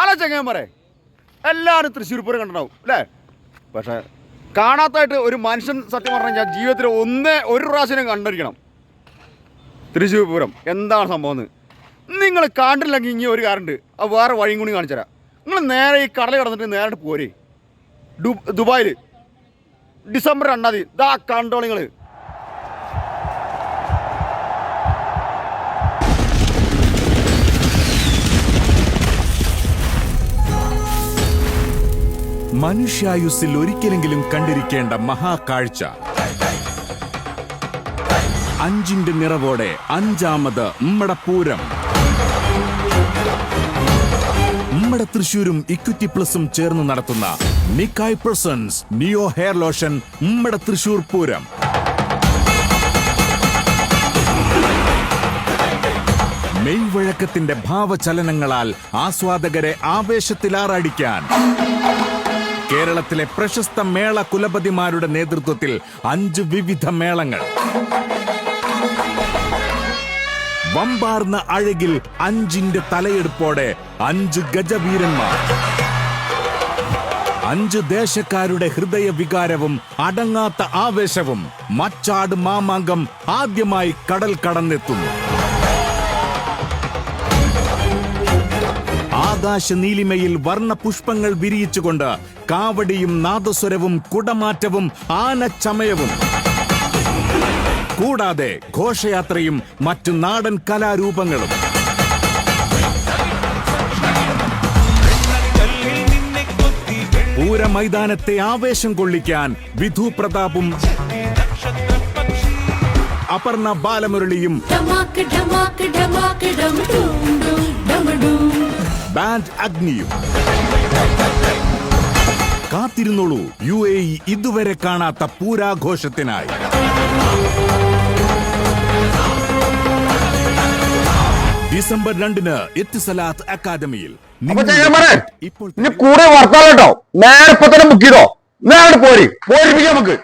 അല്ല ചെങ്ങന്മാരെ എല്ലാവരും തൃശ്ശൂർ പൂരം കണ്ടിട്ടുണ്ടാവും അല്ലേ? പക്ഷേ കാണാത്തായിട്ട് ഒരു മനുഷ്യൻ സത്യം പറഞ്ഞു ജീവിതത്തിൽ ഒന്നേ ഒരു പ്രാവശ്യം കണ്ടിരിക്കണം. തൃശ്ശൂർ പൂരം. എന്താണ് സംഭവം എന്ന്? നിങ്ങൾ കണ്ടില്ലെങ്കിൽ ഇനി ഒരു കാറുണ്ട് അത് വേറെ വഴിയും കൂടി കാണിച്ചു തരാം. നിങ്ങൾ നേരെ ഈ കടൽ കടന്നിട്ട് നേരിട്ട് പോരെ. ദുബായിൽ ഡിസംബർ രണ്ടാം തീയതി. ഇതാ കണ്ടോ നിങ്ങൾ മനുഷ്യായുസ്സിൽ ഒരിക്കലെങ്കിലും കണ്ടിരിക്കേണ്ട മഹാകാഴ്ച. അഞ്ചിന്റെ നിറവോടെ അഞ്ചാമത് ഉമ്മടപ്പൂരം ഉമ്മട തൃശൂരും ഇക്വിറ്റി പ്ലസും ചേർന്ന് നടത്തുന്ന Nikai presents neo hair lotion ഉമ്മട Thrissur Pooram. മെയ്വഴക്കത്തിന്റെ ഭാവചലനങ്ങളാൽ ആസ്വാദകരെ ആവേശത്തിലാറാടിക്കാൻ. കേരളത്തിലെ പ്രശസ്ത മേള കുലപതിമാരുടെ നേതൃത്വത്തിൽ അഞ്ച് വിവിധ മേളങ്ങൾ. വമ്പാർന്ന അഴകിൽ അഞ്ചിന്റെ തലയെടുപ്പോടെ അഞ്ച് ഗജവീരന്മാർ. അഞ്ച് ദേശക്കാരുടെ ഹൃദയ വികാരവും അടങ്ങാത്ത ആവേശവും മച്ചാട് മാമാങ്കം ആദ്യമായി കടൽ കടന്നെത്തുന്നു. ആകാശ നീലിമയിൽ വർണ പുഷ്പങ്ങൾ വിരിയിച്ചുകൊണ്ട് കാവടിയും നാദസ്വരവും കുടമാറ്റവും ആനച്ചമയവും. കൂടാതെ ഘോഷയാത്രയും മറ്റു നാടൻ കലാരൂപങ്ങളും. പൂരമൈതാനത്തെ ആവേശം കൊള്ളിക്കാൻ വിധു പ്രതാപും അപർണ ബാലമുരളിയും ബാൻഡ് അഗ്നിയും. കാത്തിരുന്നോളൂ. യു എ ഇ ഇതുവരെ കാണാത്ത പൂരാഘോഷത്തിനായി. ഡിസംബർ രണ്ടിന് എത്തിസലാത്ത് അക്കാദമിയിൽ. ഇപ്പോൾ കൂടെ വർത്താലോ നേരെ ഇപ്പൊ തന്നെ ബുക്ക് ചെയ്തോ. നേരെ പോരി. പോരിപ്പിക്കാം നമുക്ക്.